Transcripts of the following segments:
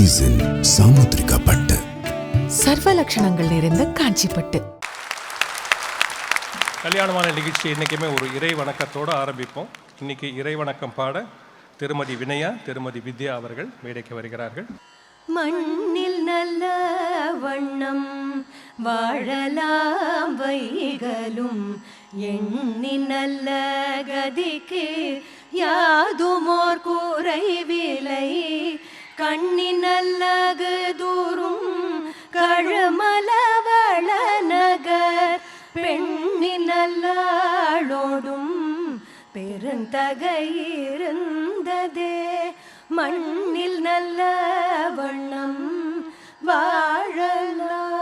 போத்தீஸில் சாமுத்திரிகா பட்டு சர்வ லட்சணங்கள் நிறைந்த காஞ்சிப்பட்டு கல்யாணமான நிகழ்ச்சி என்றைக்குமே ஒரு இறை வணக்கத்தோடு ஆரம்பிப்போம். இன்னைக்கு இறை வணக்கம் பாட திருமதி வினயா திருமதி வித்யா அவர்கள் மேடைக்கு வருகிறார்கள். மண்ணில் நல்ல வண்ணம் வாழலாம் வைகளும் எண்ணி நல்ல கதிக்கு யாதுமோர் குறைவிலை கண்ணி கண்ணினல்லகு தூரும் கழுமலவள நகர் பெண்ணி நல்லாளோடும் மண்ணில் நல்ல வண்ணம் வாழலாம்.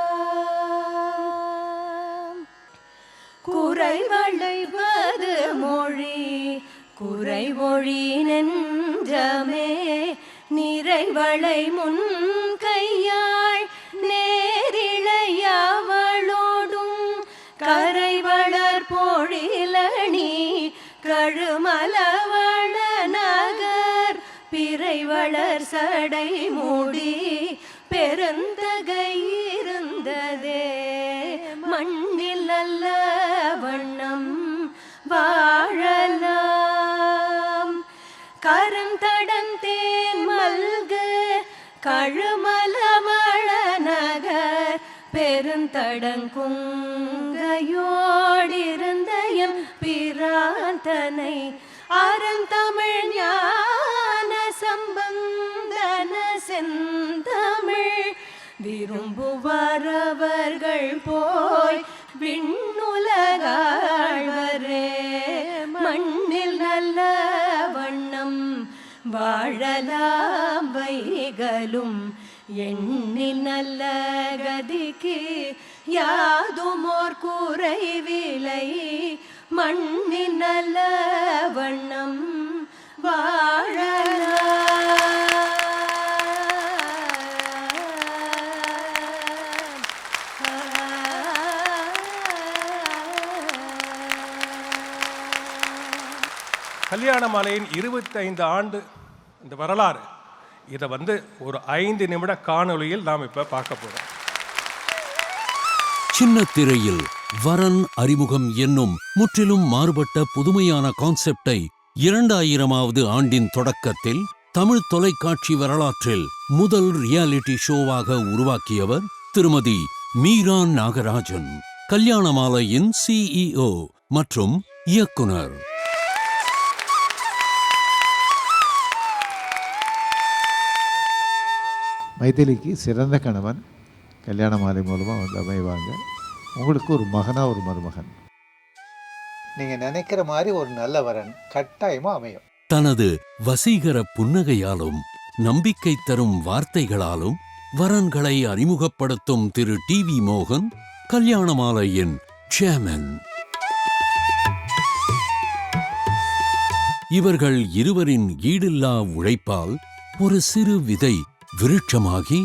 குறைவளைவது மொழி குறைமொழி நெஞ்சமே. நிறைவளை முன் கையாள் நேரிழையவளோடும் கரை வளர் பொழிலணி கழுமலவள நகர் பிறை வளர் சடை மூடி பெருந்தகை இருந்ததே. மண்ணில் அல்ல வண்ணம் வா பெருந்தடங்குங்கையோடிருந்த எம் பிராந்தனை அறந்தமிழ் ஞான சம்பந்தன செந்தமிழ். விரும்புவாரவர்கள் போய் விண்ணுலகாழ்வரே. மண்ணில் நல்ல வண்ணம் வாழலாம் வைகளும் எண்ணி நல்ல கதிக்கு யாதுமோர் குறைவிலை. மண்ணின் நல்ல வண்ணம் வாழலாம் கல்யாண மாலையின் இருபத்தைந்து ஆண்டு இந்த வரலாறு. இதை வந்து ஒரு ஐந்து நிமிட காணொளியில் நாம் இப்போ பார்க்க போகிறோம் சின்ன திரையில் வரன் அறிமுகம் என்னும் முற்றிலும் மாறுபட்ட புதுமையான கான்செப்டை இரண்டாயிரமாவது ஆண்டின் தொடக்கத்தில் தமிழ் தொலைக்காட்சி வரலாற்றில் முதல் ரியாலிட்டி ஷோவாக உருவாக்கியவர் திருமதி மீரா நாகராஜன். கல்யாணமாலையின் சிஇஓ மற்றும் இயக்குனர் மைதிலிக்கு சிறந்த கணவன் கல்யாண மாலை மூலமாக வந்து அமைவாங்க. உங்களுக்கு ஒரு மகனா ஒரு மருமகன். நீங்கள் நினைக்கிற மாதிரி ஒரு நல்ல வரன் கட்டாயமாக அமையும். தனது வசீகர புன்னகையாலும் நம்பிக்கை தரும் வார்த்தைகளாலும் வரன்களை அறிமுகப்படுத்தும் திரு டி வி மோகன் கல்யாணமாலையின் சேர்மன் இவர்கள் இருவரின் ஈடில்லா உழைப்பால் ஒரு சிறு விதை விருட்சமாகி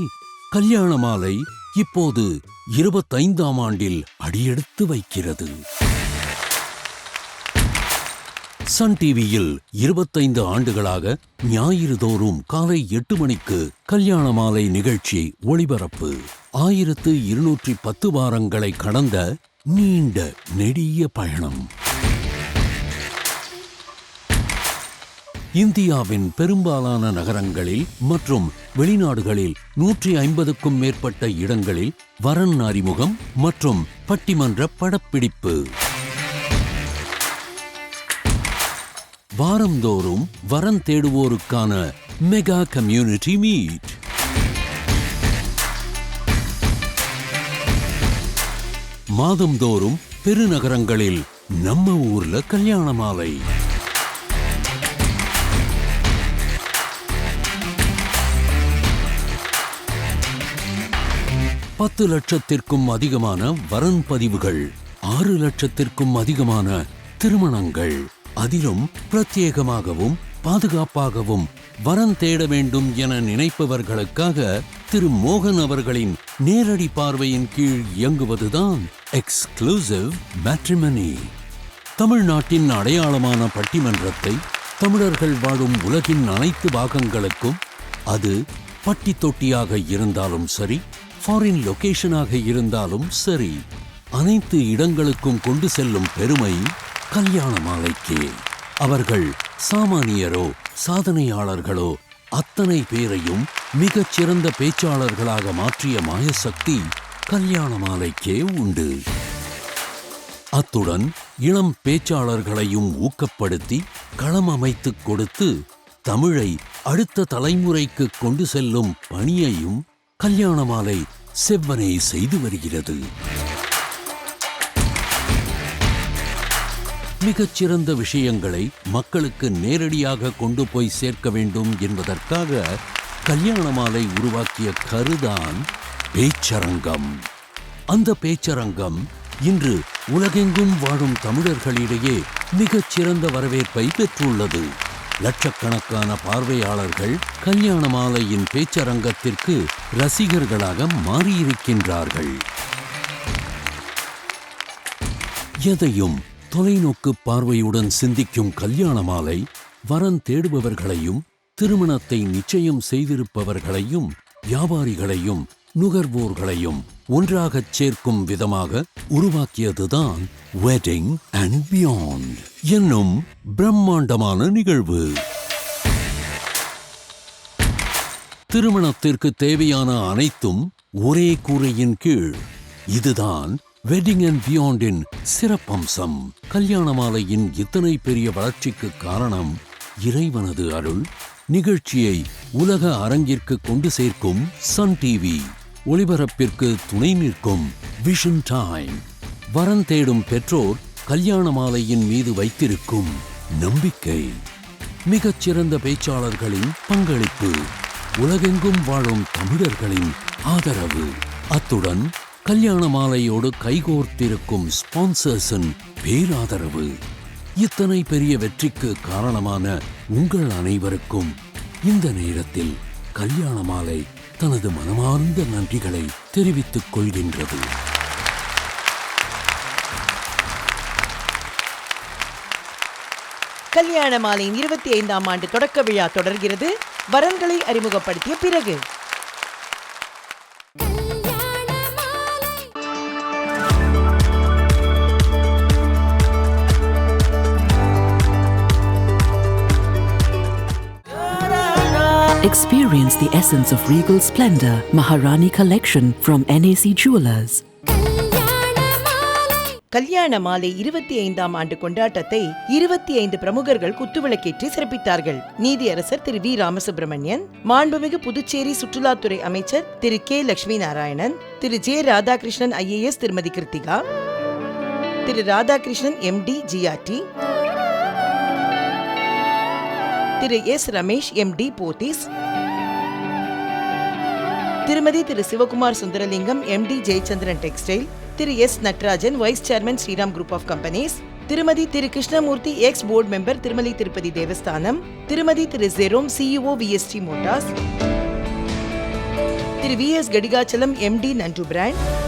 கல்யாண மாலை இப்போது இருபத்தைந்தாம் ஆண்டில் அடியெடுத்து வைக்கிறது. சன் டிவியில் இருபத்தைந்து ஆண்டுகளாக ஞாயிறு தோறும் காலை எட்டு மணிக்கு கல்யாண மாலை நிகழ்ச்சி ஒளிபரப்பு. ஆயிரத்து இருநூற்றி பத்து வாரங்களை கடந்த நீண்ட நெடிய பயணம். இந்தியாவின் பெரும்பாலான நகரங்களில் மற்றும் வெளிநாடுகளில் நூற்றி ஐம்பதுக்கும் மேற்பட்ட இடங்களில் வரன் அறிமுகம் மற்றும் பட்டிமன்ற படப்பிடிப்பு. வாரந்தோறும் வரன் தேடுவோருக்கான மெகா கம்யூனிட்டி மீட். மாதந்தோறும் பெருநகரங்களில் நம்ம ஊர்ல கல்யாண மாலை. பத்து லட்சத்திற்கும் அதிகமான வரன் பதிவுகள் ஆறு லட்சத்திற்கும் அதிகமான திருமணங்கள். அதிலும் பிரத்யேகமாகவும் பாதுகாப்பாகவும் வரன் தேட வேண்டும் என நினைப்பவர்களுக்காக திரு மோகன் அவர்களின் நேரடி பார்வையின் கீழ் இயங்குவதுதான் எக்ஸ்க்ளூசிவ் மேட்ரிமனி தமிழ்நாட்டின் அடையாளமான பட்டிமன்றத்தை தமிழர்கள் வாழும் உலகின் அனைத்து பாகங்களுக்கும் அது பட்டி தொட்டியாக இருந்தாலும் சரி ஃபாரின் லொகேஷனாக இருந்தாலும் சரி அனைத்து இடங்களுக்கும் கொண்டு செல்லும் பெருமை கல்யாண மாலைக்கே. அவர்கள் சாமானியரோ சாதனையாளர்களோ அத்தனை பேரையும் மிகச் சிறந்த பேச்சாளர்களாக மாற்றிய மாயசக்தி கல்யாண மாலைக்கே உண்டு. அத்துடன் இளம் பேச்சாளர்களையும் ஊக்கப்படுத்தி களம் அமைத்துக் கொடுத்து தமிழை அடுத்த தலைமுறைக்கு கொண்டு செல்லும் பணியையும் கல்யாண மாலை செவ்வனை செய்து வருகிறது. மிகச்சிறந்த விஷயங்களை மக்களுக்கு நேரடியாக கொண்டு போய் சேர்க்க வேண்டும் என்பதற்காக கல்யாண மாலை உருவாக்கிய கருதான் பேச்சரங்கம். அந்த பேச்சரங்கம் இன்று உலகெங்கும் வாழும் தமிழர்களிடையே மிகச்சிறந்த வரவேற்பை பெற்றுள்ளது. லட்சக்கணக்கான பார்வையாளர்கள் கல்யாண மாலையின் பேச்சரங்கத்திற்கு ரசிகர்களாக மாறியிருக்கின்றார்கள். எதையும் தொலைநோக்கு பார்வையுடன் சிந்திக்கும் கல்யாண மாலை வரன் தேடுபவர்களையும் திருமணத்தை நிச்சயம் செய்திருப்பவர்களையும் வியாபாரிகளையும் நுகர்வோர்களையும் ஒன்றாகச் சேர்க்கும் விதமாக உருவாக்கியதுதான் வெட்டிங் அண்ட் பியாண்ட் என்னும் பிரம்மாண்டமான நிகழ்வு. திருமணத்திற்கு தேவையான அனைத்தும் ஒரே கூரையின் கீழ். இதுதான் வெட்டிங் அண்ட் பியாண்டின் சிறப்பம்சம். கல்யாண மாலையின் இத்தனை பெரிய வளர்ச்சிக்கு காரணம் இறைவனது அருள் நிகழ்ச்சியை உலக அரங்கிற்கு கொண்டு சேர்க்கும் சன் டிவி. ஒளிபரப்பிற்கு துணை நிற்கும் விஷன் டைம் வரன் தேடும் பெற்றோர் கல்யாண மாலையின் மீது வைத்திருக்கும் நம்பிக்கை. மிகச்சிறந்த பேச்சாளர்களின் பங்களிப்பு. உலகெங்கும் வாழும் தமிழர்களின் ஆதரவு. அத்துடன் கல்யாண மாலையோடு கைகோர்த்திருக்கும் ஸ்பான்சர்ஸின் பேராதரவு. இத்தனை பெரிய வெற்றிக்கு காரணமான உங்கள் அனைவருக்கும் இந்த நேரத்தில் கல்யாண மாலை தனது மனமார்ந்த நன்றிகளை தெரிவித்துக் கொள்கின்றது. கல்யாண மாலையின் இருபத்தி ஐந்தாம் ஆண்டு தொடக்க விழா தொடர்கிறது. வரன்களை அறிமுகப்படுத்திய பிறகு Experience the essence of regal splendor. Maharani Collection from NAC Jewelers. கல்யாண மாலை இருபத்தி ஐந்தாம் ஆண்டு கொண்டாட்டத்தை இருபத்தி ஐந்து பிரமுகர்கள் குத்துவிளக்கேற்றி சிறப்பித்தார்கள் நீதியரசர் திரு வி ராமசுப்பிரமணியன் மாண்புமிகு புதுச்சேரி சுற்றுலாத்துறை அமைச்சர் Thiru K Lakshmi Narayanan Thiru J Radhakrishnan IAS Thirumathi Krithika Thiru Radhakrishnan MD GRT Thiru S Ramesh MD Pothys. Thirumathi Thiru Sivakumar Sundaralingam MD Jayachandran textile. Thiru S Natarajan vice chairman Sriram group of companies. Thirumathi Thiru Krishnamurthy ex board member Tirumala Tirupati Devasthanam. Thirumathi Thiru Jerome CEO VST Motors. Thiru V S Kadigachalam MD நன்று brand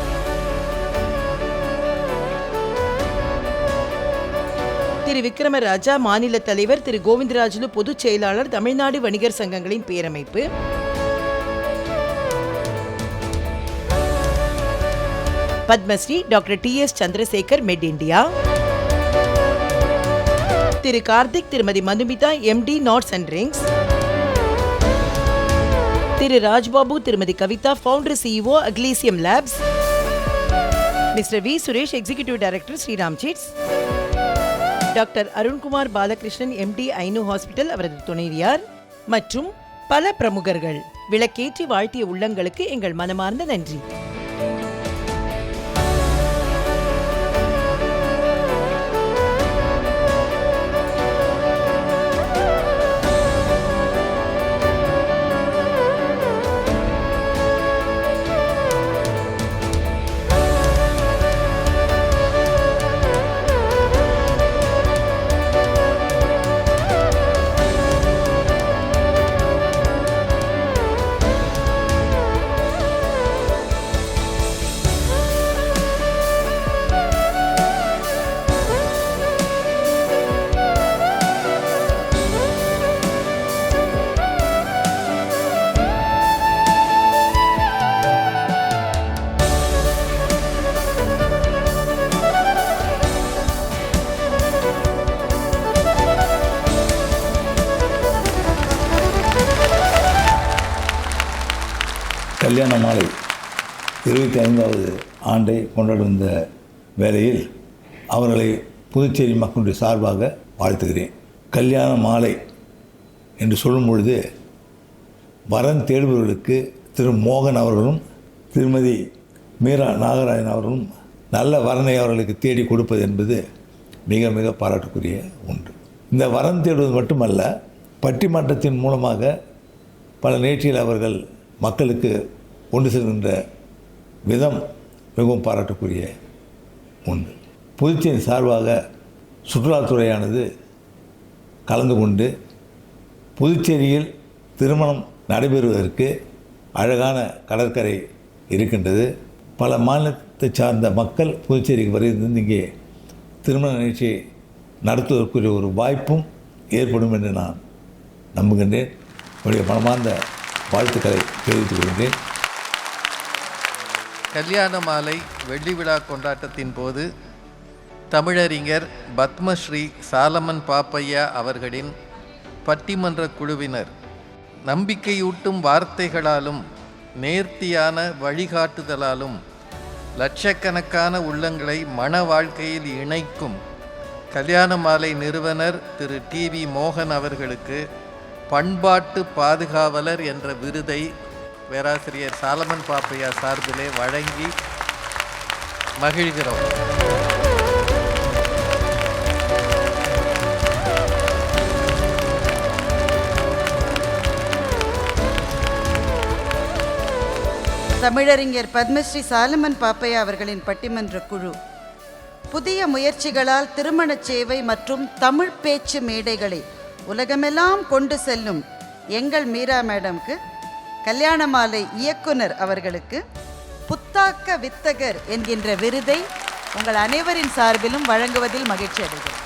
Thiru Vikramaraja மாநில தலைவர் திரு கோவிந்தராஜுலு பொதுச் செயலாளர் தமிழ்நாடு வணிகர் சங்கங்களின் பேரமைப்பு. Padma Shri doctor T S Chandrasekhar Med India Thiru Karthik Thirumathi Madhumitha MD Nuts and Rings. Thiru Rajbabu Thirumathi Kavitha founder CEO அக்லீசியம் labs. Mister V. Suresh executive director Sriram seeds doctor Arunkumar Balakrishnan MD AINU hospital அவரது துணைவியார் மற்றும் பல பிரமுகர்கள். விளக்கேற்றி வாழ்த்திய உள்ளங்களுக்கு எங்கள் மனமார்ந்த நன்றி. இருபத்தி ஐந்தாவது ஆண்டை கொண்டாடும் இந்த வேளையில் அவர்களை புதுச்சேரி மக்களுடைய சார்பாக வாழ்த்துகிறேன். கல்யாண மாலை என்று சொல்லும் பொழுது வரன் தேடுபவர்களுக்கு திரு மோகன் அவர்களும் திருமதி மீரா நாகராஜன் அவர்களும் நல்ல வரனை அவர்களுக்கு தேடி கொடுப்பது என்பது மிக மிக பாராட்டுக்குரிய ஒன்று. இந்த வரன் தேடுவது மட்டுமல்ல பட்டிமன்றத்தின் மூலமாக பல நிகழ்ச்சியில் அவர்கள் மக்களுக்கு கொண்டு செல்கின்ற விதம் மிகவும் பாராட்டுக்குரிய ஒன்று. புதுச்சேரி சார்பாக சுற்றுலாத்துறையானது கலந்து கொண்டு புதுச்சேரியில் திருமணம் நடைபெறுவதற்கு அழகான கடற்கரை இருக்கின்றது. பல மாநிலத்தை சார்ந்த மக்கள் புதுச்சேரிக்கு வருகிறது இங்கே திருமண நிகழ்ச்சியை நடத்துவதற்குரிய ஒரு வாய்ப்பும் ஏற்படும் என்று நான் நம்புகின்றேன். என்னுடைய மனமார்ந்த வாழ்த்துக்களை தெரிவித்துக் கொள்கின்றேன். கல்யாண மாலை வெள்ளி விழா கொண்டாட்டத்தின் போது தமிழறிஞர் பத்மஸ்ரீ சாலமன் பாப்பையா அவர்களின் பட்டிமன்ற குழுவினர் நம்பிக்கையூட்டும் வார்த்தைகளாலும் நேர்த்தியான வழிகாட்டுதலாலும் லட்சக்கணக்கான உள்ளங்களை மன வாழ்க்கையில் இணைக்கும் கல்யாண மாலை நிறுவனர் திரு டி வி மோகன் அவர்களுக்கு பண்பாட்டு பாதுகாவலர் என்ற விருதை பேராசிரியர் சாலமன் பாப்பையா சார்பிலே வழங்கி மகிழ்கிறோம். தமிழறிஞர் பத்மஸ்ரீ சாலமன் பாப்பையா அவர்களின் பட்டிமன்ற குழு. புதிய முயற்சிகளால் திருமணச் சேவை மற்றும் தமிழ் பேச்சு மேடைகளை உலகமெல்லாம் கொண்டு செல்லும் எங்கள் மீரா மேடம்க்கு கல்யாண மாலை இயக்குனர் அவர்களுக்கு புத்தாக்க வித்தகர் என்கின்ற விருதை உங்கள் அனைவரின் சார்பிலும் வழங்குவதில் மகிழ்ச்சி அடைகிறேன்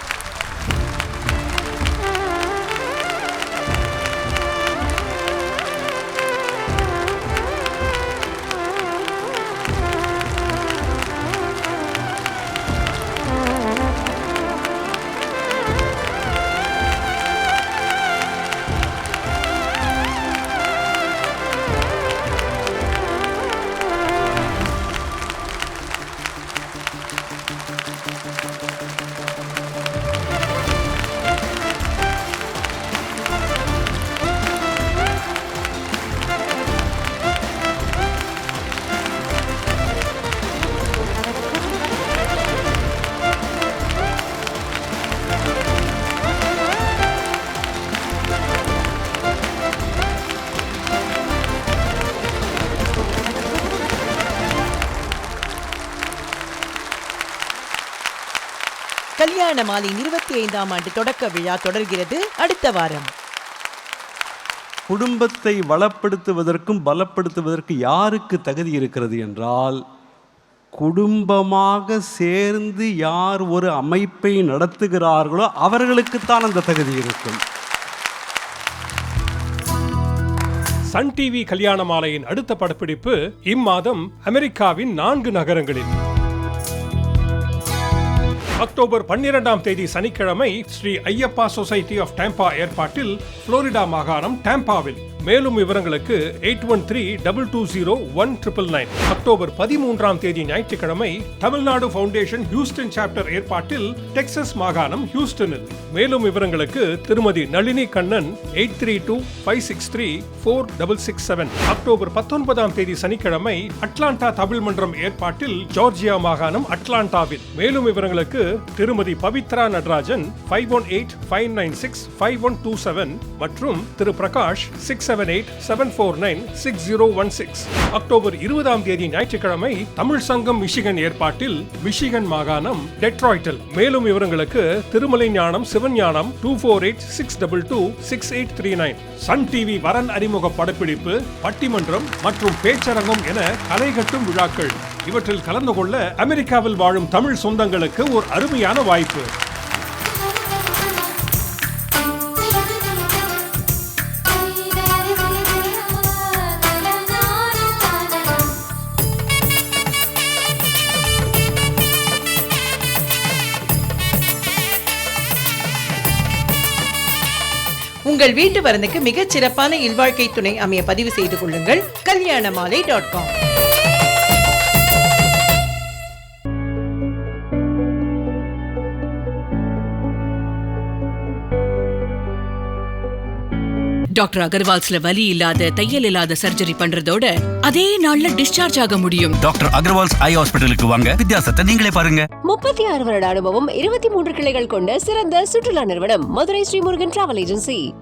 கல்யாண மாலையின் இருபத்தி ஐந்தாம் ஆண்டு தொடக்க விழா தொடர்கிறது. அடுத்த வாரம். குடும்பத்தை வளப்படுத்துவதற்கும் பலப்படுத்துவதற்கு யாருக்கு தகுதி இருக்கிறது என்றால் குடும்பமாக சேர்ந்து யார் ஒரு அமைப்பை நடத்துகிறார்களோ அவர்களுக்குத்தான் அந்த தகுதி இருக்கும். சன் டிவி கல்யாண மாலையின் அடுத்த படப்பிடிப்பு இம்மாதம் அமெரிக்காவின் நான்கு நகரங்களில். அக்டோபர் பன்னிரெண்டாம் தேதி சனிக்கிழமை Sri Ayyappa society of Tampa ஏற்பாட்டில் புளோரிடா மாகாணம் டேம்பாவில். மேலும் விவரங்களுக்கு eight one three double two zero one triple nine. October பதிமூன்றாம் தேதி ஞாயிற்றுக்கிழமை தமிழ்நாடு ஃபவுண்டேஷன் ஹியூஸ்டன் சாப்டர் ஏற்பாட்டில் டெக்சஸ் மாகாணம் ஹியூஸ்டனில். மேலும் விவரங்களுக்கு Thirumathi Nalini Kannan eight three two five six three four double six seven. October பத்தொன்பதாம் தேதி சனிக்கிழமை அட்லாண்டா தமிழ் மன்றம் ஏற்பாட்டில் ஜார்ஜியா மாகாணம் அட்லாண்டாவில். மேலும் விவரங்களுக்கு Thirumathi Pavithra Natarajan five one eight five nine six five one two seven மற்றும் Thiru Prakash six seven eight seven four nine six zero one six October இருபதாம் தேதி ஞாயிற்றுக்கிழமை தமிழ் சங்கம் மிஷிகன் ஏற்பாட்டில் மிஷிகன் மாகாணம் டெட்ராய்டில். மேலும் விவரங்களுக்கு Thirumalai Gnanam Sivan Gnanam two four eight six double two six eight three nine Sun TV வரன் அறிமுக படப்பிடிப்பு பட்டிமன்றம் மற்றும் பேச்சரங்கம் என கலைகட்டும் விழாக்கள். இவற்றில் கலந்து கொள்ள அமெரிக்காவில் வாழும் தமிழ் சொந்தங்களுக்கு ஒரு அருமையான வாய்ப்பு. உங்கள் வீட்டு வரனுக்கு மிகச் சிறப்பான இல்வாழ்க்கை துணை அமைய பதிவு செய்து கொள்ளுங்கள். கல்யாண மாலை டாட் காம் டாக்டர் அகர்வால்ஸ்ல வலி இல்லாத தையல் இல்லாத சர்ஜரி பண்றதோட அதே நாள்ல டிஸ்சார்ஜ் ஆக முடியும். டாக்டர் அகர்வால்ஸ் ஐ ஹாஸ்பிட்டலுக்கு வாங்க. வித்தியாசத்தை நீங்களே பாருங்க. முப்பத்தி ஆறு வருட அனுபவம் இருபத்தி மூன்று கிளைகள் கொண்ட சிறந்த சுற்றுலா நிறுவனம் மதுரை ஸ்ரீமுருகன் டிராவல் ஏஜென்சி.